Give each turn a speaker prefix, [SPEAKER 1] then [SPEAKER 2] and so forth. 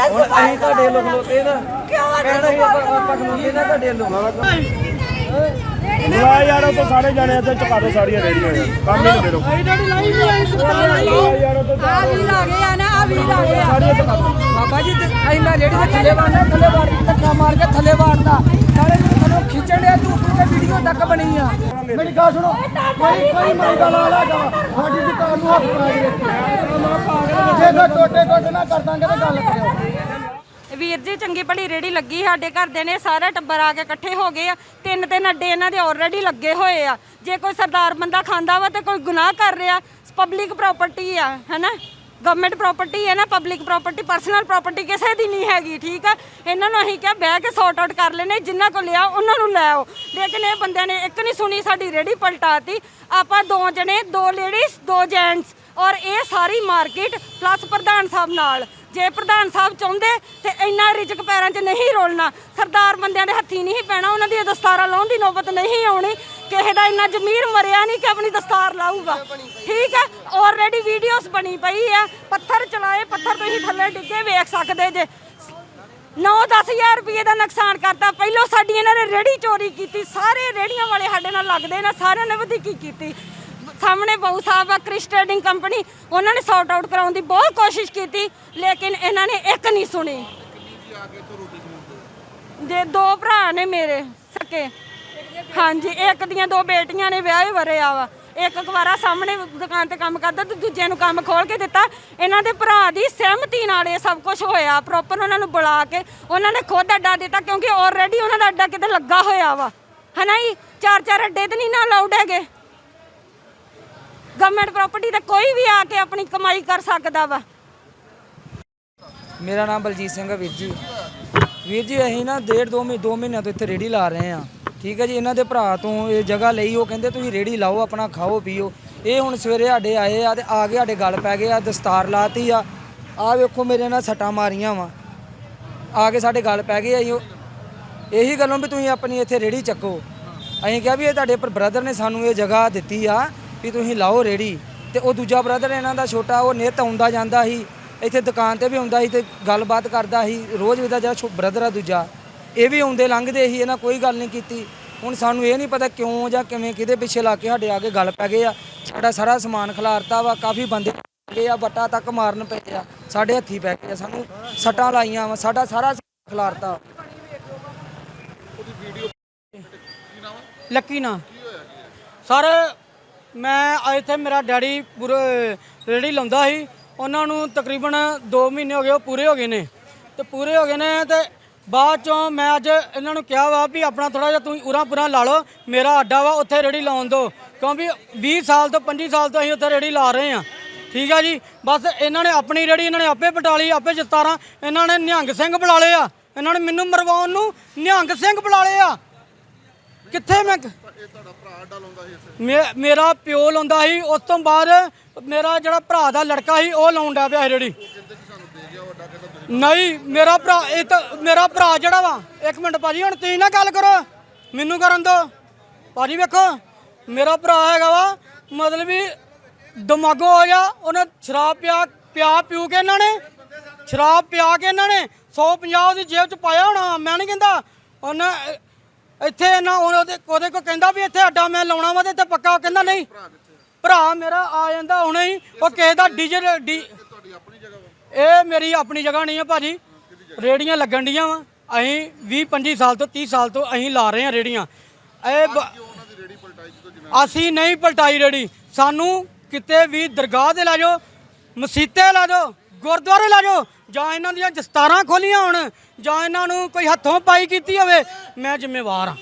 [SPEAKER 1] ਸਾਡਾ
[SPEAKER 2] ਹੁਣ
[SPEAKER 1] ਸਫ਼ਾਈ
[SPEAKER 2] ਅਸੀਂ ਤੁਹਾਡੇ ਲੋਕ ਲੋਤੇ ਨਾ
[SPEAKER 1] ਕਿਉਂ ਨਹੀਂ
[SPEAKER 2] ਕਹਿਣਾ ਹੀ
[SPEAKER 1] ਸਫ਼ਾਈ
[SPEAKER 2] ਆਪਾਂ ਆਪਾਂ ਖਲੋਤੇ ਨਾ ਤੁਹਾਡੇ ਲੋਕ।
[SPEAKER 3] ਬੁਲਾ ਯਾਰ ਉਹ ਸਾਰੇ ਜਾਣੇ ਇੱਥੇ ਚੁਕਾ ਦੋ ਸਾਰੀਆਂ ਰੇੜੀਆਂ ਯਾਰ ਕੰਮ ਹੀ ਨਿਬੇੜੋ ਯਾਰ ਉਹ ਤੋਂ
[SPEAKER 1] ਆ ਵੀ ਲਾ ਗਏ ਆ ਨਾ ਆ ਵੀ ਲਾ ਗਏ ਆ।
[SPEAKER 3] ਸਾਰੀਆਂ ਚੁਕਾ ਦੋ
[SPEAKER 2] ਬਾਬਾ ਜੀ ਅਸੀਂ ਮੈਂ ਰੇੜੀ ਦੇ ਥੱਲੇ ਵਾੜਨਾ ਥੱਲੇ ਵਾੜ ਕੇ ਧੱਕਾ ਮਾਰ ਕੇ ਥੱਲੇ ਵਾੜਦਾ ਮੈਨੂੰ ਖਿੱਚਣ ਡਿਆ ਤੂੰ ਤੇ ਵੀਡੀਓ ਤੱਕ ਬਣੀ ਆ। ਮੇਰੀ ਗੱਲ ਸੁਣੋ ਕੋਈ ਕੋਈ ਮੰਗਾ ਲਾ ਲਾਗਾ ਸਾਡੀ ਦੁਕਾਨ ਨੂੰ ਹੱਥ ਪਾ ਦੇ ਜੇ ਤਾਂ ਟੋਟੇ ਟੋਟੇ ਨਾ ਕਰ ਦਾਂਗੇ ਤਾਂ ਗੱਲ ਕਰਿਓ।
[SPEAKER 4] ਵੀਰ ਜੀ ਚੰਗੀ ਭਲੀ ਰੇੜੀ ਲੱਗੀ ਸਾਡੇ ਘਰ ਦੇ ਨੇ ਸਾਰਾ ਟੱਬਰ ਆ ਕੇ ਇਕੱਠੇ ਹੋ ਗਏ ਆ। ਤਿੰਨ ਤਿੰਨ ਅੱਡੇ ਇਹਨਾਂ ਦੇ ਆਲਰੇਡੀ ਲੱਗੇ ਹੋਏ ਆ। ਜੇ ਕੋਈ ਸਰਦਾਰ ਬੰਦਾ ਖਾਂਦਾ ਵਾ ਤੇ ਕੋਈ ਗੁਨਾਹ ਕਰ ਰਿਹਾ ਪਬਲਿਕ ਪ੍ਰਾਪਰਟੀ ਆ ਹੈਨਾ? ਗਵਰਨਮੈਂਟ ਪ੍ਰਾਪਰਟੀ ਹੈ ਨਾ ਪਬਲਿਕ ਪ੍ਰਾਪਰਟੀ ਪਰਸਨਲ ਪ੍ਰਾਪਰਟੀ ਕਿਸੇ ਦੀ ਨਹੀਂ ਹੈਗੀ, ਠੀਕ ਆ? ਇਹਨਾਂ ਨੂੰ ਅਸੀਂ ਕਿਹਾ, ਬਹਿ ਕੇ ਸੌਟ ਆਊਟ ਕਰ ਲੈਨੇ ਜਿਨ੍ਹਾਂ ਕੋਲ ਲਿਆ, ਉਹਨਾਂ ਨੂੰ ਲੈ ਆਓ। ਲੇਕਿਨ ਇਹ ਬੰਦਿਆਂ ਨੇ ਇੱਕ ਨਹੀਂ ਸੁਣੀ, ਸਾਡੀ ਰੇੜੀ ਪਲਟਾਤੀ। ਆਪਾਂ ਦੋ ਜਣੇ, ਦੋ ਲੇਡੀਜ਼ ਦੋ ਜੈਂਟਸ ਔਰ ਇਹ ਸਾਰੀ ਮਾਰਕੀਟ ਪਲੱਸ ਪ੍ਰਧਾਨ ਸਾਹਿਬ ਨਾਲ। ਜੇ ਪ੍ਰਧਾਨ ਸਾਹਿਬ ਚਾਹੁੰਦੇ ਤੇ ਇੰਨਾ ਰਿਜਕ ਪੈਰਾਂ 'ਚ ਨਹੀਂ ਰੋਲਣਾ। ਸਰਦਾਰ ਬੰਦਿਆਂ ਦੇ ਹੱਥੀ ਨਹੀਂ ਪੈਣਾ, ਉਹਨਾਂ ਦੀਆਂ ਦਸਤਾਰਾਂ ਲਾਉਣ ਦੀ ਨੌਬਤ ਨਹੀਂ ਆਉਣੀ। ਕਿਸੇ ਦਾ ਇੰਨਾ ਜ਼ਮੀਰ ਮਰਿਆ ਨਹੀਂ ਕਿ ਆਪਣੀ ਦਸਤਾਰ ਲਾਊਗਾ। ਠੀਕ ਹੈ? ਆਲਰੇਡੀ ਵੀਡੀਓਜ਼ ਬਣੀ ਪਈ ਆ। ਪੱਥਰ ਚਲਾਏ ਪੱਥਰ ਤੁਸੀਂ ਥੱਲੇ ਡਿੱਗੇ ਵੇਖ ਸਕਦੇ ਜੇ। 9-10000 ਰੁਪਏ ਦਾ ਨੁਕਸਾਨ ਕਰਤਾ। ਪਹਿਲਾਂ ਸਾਡੀ ਇਹਨਾਂ ਨੇ ਰੇੜੀ ਚੋਰੀ ਕੀਤੀ। ਸਾਰੇ ਰੇੜੀਆਂ ਵਾਲੇ ਸਾਡੇ ਨਾਲ ਲੱਗਦੇ ਨੇ। ਸਾਰਿਆਂ ਨੇ ਵਧੀਕੀ ਕੀਤੀ? ਸਾਹਮਣੇ ਬਹੁ ਸਾਹਿਬ ਆ ਕ੍ਰਿਸ ਟ੍ਰੇਡਿੰਗ ਕੰਪਨੀ। ਉਹਨਾਂ ਨੇ ਸੌਟ ਆਊਟ ਕਰਾਉਣ ਦੀ ਬਹੁਤ ਕੋਸ਼ਿਸ਼ ਕੀਤੀ ਲੇਕਿਨ ਇਹਨਾਂ ਨੇ ਇੱਕ ਨਹੀਂ ਸੁਣੀ। ਜੇ ਦੋ ਭਰਾ ਨੇ ਮੇਰੇ ਸਕੇ। ਹਾਂਜੀ, ਇੱਕ ਦੀਆਂ ਦੋ ਬੇਟੀਆਂ ਨੇ ਵਿਆਹੇ ਵਰਿਆ ਵਾ। ਇੱਕ ਕੁਵਾਰਾ ਸਾਹਮਣੇ ਦੁਕਾਨ ਤੇ ਕੰਮ ਕਰਦਾ, ਤੇ ਦੂਜੇ ਨੂੰ ਕੰਮ ਖੋਲ ਕੇ ਦਿੱਤਾ। ਇਹਨਾਂ ਦੇ ਭਰਾ ਦੀ ਸਹਿਮਤੀ ਨਾਲ ਇਹ ਸਭ ਕੁਝ ਹੋਇਆ ਪ੍ਰੋਪਰ ਉਹਨਾਂ ਨੂੰ ਬੁਲਾ ਕੇ ਉਹਨਾਂ ਨੇ ਖੁਦ ਅੱਡਾ ਦਿੱਤਾ, ਕਿਉਂਕਿ ਆਲਰੇਡੀ ਉਹਨਾਂ ਦਾ ਅੱਡਾ ਕਿਤੇ ਲੱਗਾ ਹੋਇਆ ਵਾ। ਹਨਾ ਜੀ? ਚਾਰ ਚਾਰ ਅੱਡੇ ਤੇ ਨਹੀਂ ਨਾ ਅਲਾਉਡ ਹੈਗੇ। ਗਵਰਨਮੈਂਟ ਪ੍ਰਾਪਰਟੀ ਤੇ ਕੋਈ ਵੀ ਆ ਕੇ ਆਪਣੀ ਕਮਾਈ ਕਰ ਸਕਦਾ ਵਾ।
[SPEAKER 2] ਮੇਰਾ ਨਾਮ ਬਲਜੀਤ ਸਿੰਘ ਹੈ ਵੀਰ ਜੀ। ਵੀਰ ਜੀ, ਅਸੀਂ ਨਾ ਡੇਢ ਦੋ ਮਹੀਨੇ ਦੋ ਮਹੀਨਿਆਂ ਤੋਂ ਇੱਥੇ ਰੇੜੀ ਲਾ ਰਹੇ ਆ ਠੀਕ ਹੈ ਜੀ, ਇਹਨਾਂ ਦੇ ਭਰਾ ਤੋਂ ਇਹ ਜਗ੍ਹਾ ਲਈ, ਉਹ ਕਹਿੰਦੇ ਤੁਸੀਂ ਰੇੜੀ ਲਾਓ, ਆਪਣਾ ਖਾਓ, ਪੀਓ। ਇਹ ਹੁਣ ਸਵੇਰੇ ਸਾਡੇ ਆਏ ਆ ਤੇ ਆ ਕੇ ਸਾਡੇ ਗੱਲ ਪੈ ਗਏ ਆ, ਦਸਤਾਰ ਲਾਤੀ ਆ। ਆ ਵੇਖੋ ਮੇਰੇ ਨਾਲ ਸੱਟਾਂ ਮਾਰੀਆਂ ਵਾ। ਆ ਕੇ ਸਾਡੇ ਗੱਲ ਪੈ ਗਏ ਆ ਜੀ ਉਹ- ਇਹੀ ਗੱਲੋਂ ਵੀ ਤੁਸੀਂ ਆਪਣੀ ਇੱਥੇ ਰੇੜੀ ਚੱਕੋ। ਅਸੀਂ ਕਿਹਾ ਵੀ ਇਹ ਤੁਹਾਡੇ ਬ੍ਰਦਰ ਨੇ ਸਾਨੂੰ ਇਹ ਜਗ੍ਹਾ ਦਿੱਤੀ ਆ ਵੀ ਤੁਸੀਂ ਲਾਓ ਰੇੜੀ। ਤੇ ਉਹ ਦੂਜਾ ਬ੍ਰਦਰ ਇਹਨਾਂ ਦਾ ਛੋਟਾ, ਉਹ ਨਿਤ ਆਉਂਦਾ ਜਾਂਦਾ ਸੀ। ਇੱਥੇ ਦੁਕਾਨ ਤੇ ਵੀ ਆਉਂਦਾ ਸੀ ਤੇ ਗੱਲਬਾਤ ਕਰਦਾ ਸੀ। ਰੋਜ਼ ਇਹਦਾ ਜਿਹੜਾ ਬ੍ਰਦਰ ਆ ਦੂਜਾ। ਇਹ ਵੀ ਆਉਂਦੇ ਲੰਘਦੇ ਸੀ ਇਹਨਾਂ ਕੋਈ ਗੱਲ ਨਹੀਂ ਕੀਤੀ। ਹੁਣ ਸਾਨੂੰ ਇਹ ਨਹੀਂ ਪਤਾ ਕਿਉਂ ਜਾਂ ਕਿਵੇਂ ਕਿਹਦੇ ਪਿੱਛੇ ਲਾ ਕੇ ਸਾਡੇ ਆ ਕੇ ਗੱਲ ਪੈ ਗਏ ਆ। ਸਾਡਾ ਸਾਰਾ ਸਮਾਨ ਖਿਲਾਰਤਾ ਵਾ ਕਾਫੀ ਬੰਦੇ ਗਏ ਆ ਬੱਟਾ ਤੱਕ ਮਾਰਨ ਪਏ ਆ ਸਾਡੇ ਹੱਥੀ ਪੈ ਗਏ ਆ ਸਾਨੂੰ ਸੱਟਾਂ ਲਾਈਆਂ ਵਾ ਸਾਡਾ ਸਾਰਾ ਸਮਾਨ ਖਿਲਾਰਤਾ
[SPEAKER 5] ਲੱਕੀ ਨਾ। ਸਰ ਮੈਂ ਇੱਥੇ ਮੇਰਾ ਡੈਡੀ ਪੂਰੇ ਰੇੜੀ ਲਾਉਂਦਾ ਸੀ। ਉਹਨਾਂ ਨੂੰ ਤਕਰੀਬਨ 2 ਮਹੀਨੇ ਹੋ ਗਏ ਉਹ ਪੂਰੇ ਹੋ ਗਏ ਨੇ। ਤੇ ਪੂਰੇ ਹੋ ਗਏ ਨੇ ਤੇ ਬਾਅਦ ਚੋਂ ਮੈਂ ਅੱਜ ਇਹਨਾਂ ਨੂੰ ਕਿਹਾ ਵਾ ਵੀ ਆਪਣਾ ਥੋੜਾ ਜਿਹਾ ਤੁਸੀਂ ਉਰਾਂ ਪੁਰਾਂ ਲਾ ਲਓ, ਮੇਰਾ ਅੱਡਾ ਵਾ ਉੱਥੇ ਰੇੜੀ ਲਾਉਣ ਦਿਓ। ਕਿਉਂਕਿ 20 ਸਾਲ ਤੋਂ 25 ਸਾਲ ਤੋਂ ਅਸੀਂ ਉੱਥੇ ਰੇੜੀ ਲਾ ਰਹੇ ਆ ਠੀਕ ਆ ਜੀ? ਬਸ ਇਹਨਾਂ ਨੇ ਆਪਣੀ ਰੇੜੀ, ਇਹਨਾਂ ਨੇ ਆਪੇ ਪਟਾਲੀ ਆਪੇ ਜਸਤਾਰਾਂ ਇਹਨਾਂ ਨੇ ਨਿਹੰਗ ਸਿੰਘ ਬੁਲਾ ਲਏ ਆ। ਇਹਨਾਂ ਨੇ ਮੈਨੂੰ ਮਰਵਾਉਣ ਨੂੰ ਨਿਹੰਗ ਸਿੰਘ ਬੁਲਾ ਲਏ ਆ। ਕਿੱਥੇ ਮੈਂ ਮੇ- ਮੇਰਾ ਪਿਓ ਲਾਉਂਦਾ ਸੀ, ਉਸ ਤੋਂ ਬਾਅਦ ਮੇਰਾ ਜਿਹੜਾ ਭਰਾ ਦਾ ਲੜਕਾ ਸੀ, ਉਹ ਲਾਉਂਦਾ ਪਿਆ ਸੀ ਰੇੜੀ। ਨਹੀਂ, ਮੇਰਾ ਭਰਾ, ਇਹ ਤਾਂ ਮੇਰਾ ਭਰਾ ਜਿਹੜਾ ਵਾ, ਇੱਕ ਮਿੰਟ ਭਾਜੀ, ਹੁਣ ਤੁਸੀਂ ਨਾ ਗੱਲ ਕਰੋ, ਮੈਨੂੰ ਕਰਨ ਦਿਓ। ਭਾਜੀ ਵੇਖੋ, ਮੇਰਾ ਭਰਾ ਹੈਗਾ ਵਾ, ਮਤਲਬ ਵੀ ਦਿਮਾਗੋ ਹੋ ਗਿਆ, ਉਹਨੇ ਸ਼ਰਾਬ ਪਿਆ ਪਿਆ ਪਿਊ ਕੇ ਇਹਨਾਂ ਨੇ, ਸ਼ਰਾਬ ਪਿਆ ਕੇ ਇਹਨਾਂ ਨੇ 150 ਉਹਦੀ ਜੇਬ ਚ ਪਾਇਆ ਹੋਣਾ, ਮੈਂ ਨਹੀਂ ਕਹਿੰਦਾ, ਉਹਨੇ ਇੱਥੇ ਨਾ ਉਹਦੇ ਉਹਦੇ ਕੋ ਕਹਿੰਦਾ ਵੀ ਇੱਥੇ ਅੱਡਾ ਮੈਂ ਲਾਉਣਾ ਵਾ ਤੇ ਇੱਥੇ ਪੱਕਾ, ਉਹ ਕਹਿੰਦਾ ਨਹੀਂ, ਭਰਾ ਮੇਰਾ ਆ ਜਾਂਦਾ ਹੁਣੇ ਹੀ, ਉਹ ਕਿਸੇ ਦਾ ਡੀਜੇ, ਡੀ ਇਹ ਮੇਰੀ ਆਪਣੀ ਜਗ੍ਹਾ ਨਹੀਂ ਹੈ ਭਾਜੀ। ਰੇੜੀਆਂ ਲੱਗਣ ਡੀਆਂ ਵਾ। ਅਸੀਂ 20 25 ਸਾਲ ਤੋਂ 30 ਸਾਲ ਤੋਂ ਅਸੀਂ ਲਾ ਰਹੇ ਹਾਂ ਰੇੜੀਆਂ। ਇਹ ਬ- ਅਸੀਂ ਨਹੀਂ ਪਲਟਾਈ ਰੇੜੀ। ਸਾਨੂੰ ਕਿਤੇ ਵੀ ਦਰਗਾਹ ਤੇ ਲੈ ਜਾਓ ਮਸੀਤੇ ਲੈ ਜਾਓ ਗੁਰਦੁਆਰੇ ਲੈ ਜਾਓ ਜਾਂ ਇਹਨਾਂ ਦੀਆਂ ਦਸਤਾਰਾਂ ਖੋਲੀਆਂ ਹੋਣ, ਜਾਂ ਇਹਨਾਂ ਨੂੰ ਕੋਈ ਹੱਥੋਂ ਪਾਈ ਕੀਤੀ ਹੋਵੇ, ਮੈਂ ਜ਼ਿੰਮੇਵਾਰ ਹਾਂ